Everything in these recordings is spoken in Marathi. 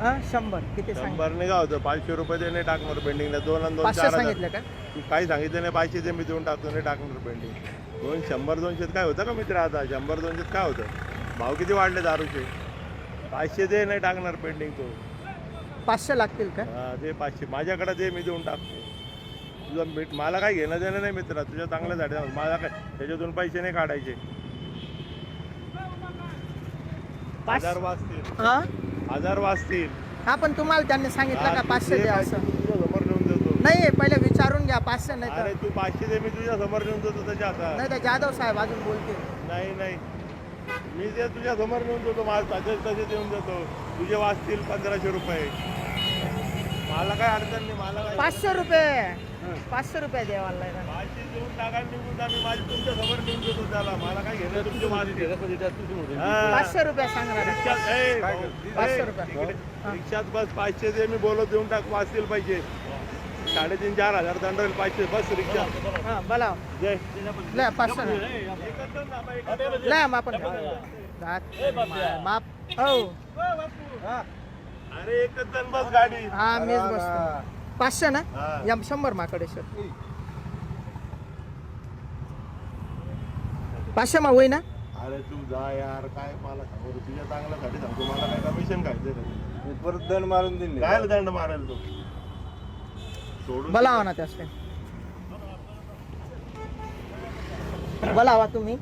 हा शंभर. किती सांगितलं? शंभर नाही का होतं. पाचशे रुपये ते नाही टाकणार पेंडिंगला दोन आणि दोन पाचशे चार हजार. सांगितलं का? तू काही सांगितलं नाही. पाचशे ते मी देऊन टाकतो नाही टाकणार पेंडिंग दोन शंभर दोनशेत काय होतं का मित्र आता? शंभर दोनशेत काय होतं? भाव किती वाढले दारूचे? पाचशे ते नाही टाकणार पेंडिंग तो. पाचशे लागतील का? हा ते पाचशे. माझ्याकडे ते मी देऊन टाकतो. तुझं मीठ मला काय घेणं देणं नाही मित्र. तुझ्या चांगल्यासाठी आहे. मला काय? त्याच्यातून पैसे नाही काढायचे. हजार वाचतील. हा? हजार वाचतील. हा पण तुम्हाला त्यांनी सांगितलं का पाचशे द्या असं? तुझ्या समोर नेऊन देतो नाही पहिले विचारून घ्या पाचशे नाही अरे तर तू पाचशे दे मी तुझ्या समोर नेऊन देतो त्याच्या हातात. नाही तर जाधव साहेब अजून बोलतील. नाही नाही. मी ते तुझ्या समोर नेऊन देतो मला तसेच तसे देऊन देतो. तुझे वाचतील पंधराशे रुपये. मला काय अडचण नाही मला काय पाचशे रुपये. पाचशे रुपये देऊन टाका निघून जा मी माझी तुमच्यासमोर नेऊन देतो त्याला. मला काय घेणं तुमचे वाचतील हा. पाचशे रुपये भाऊ, पाचशे रुपये. रिक्षात बस पाचशे दे मी बोलत देऊन टाक वाचतील पाहिजे साडेतीन चार हजार दंड होईल पाचशे बस रिक्षा. हा बोला. जय लय पाचशे. लय माप माप. हो. अरे एकच जण बस गाडी. हा मीच बसतो. पाचशे ना? हा. या शंभर माकडे सर पाचशे मा होई ना? अरे तू जा यार काय मला सांगू? रे, तुझ्या चांगल्यासाठी सांगतो. मला काय कमिशन खायचं मी परत दंड मारून देईन काय दंड मारेल तू? सोडून बोलावा ना त्यास बोलावा तुम्ही.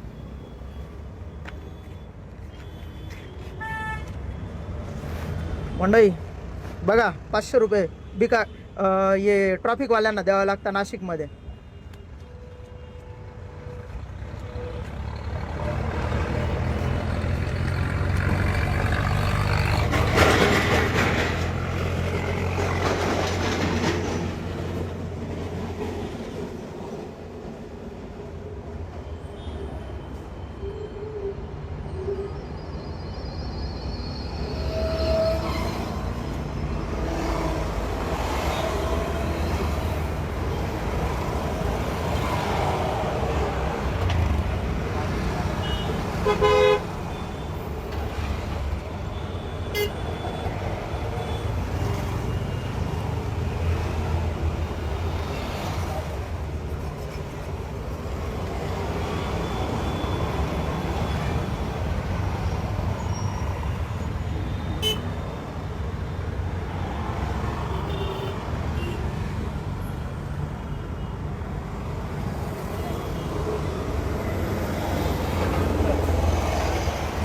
मंडई बघा पाचशे रुपये. बिका ये हे ट्रॉफिकवाल्यांना द्यावं लागतं नाशिकमध्ये.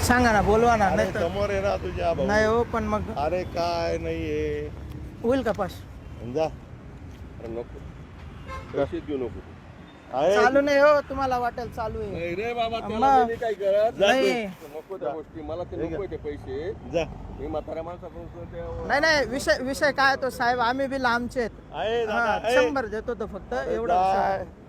सांगा ना बोलवा ना अरे नाही समोर आहे ना तुझ्या भाऊ. नाही हो पण मग अरे काय नाहीये. होईल का पास? जा. अरे नको. पैसे देऊ नको. आहे. चालू नाही हो तुम्हाला वाटेल चालू आहे. नाही रे बाबा अम्मा. त्याला मी काय करत. जा नाही नको त्या गोष्टी मला ते नको ते पैसे. जा. मी म्हाताऱ्या माणसाकडून सुद्धा ते- नाही नाही विषय विषय काय तो साहेब? आम्ही बी लांबचे आहेत. आहे हा, दादा, आहे. शंभर देतो तो फक्त एवढा विषय. जा.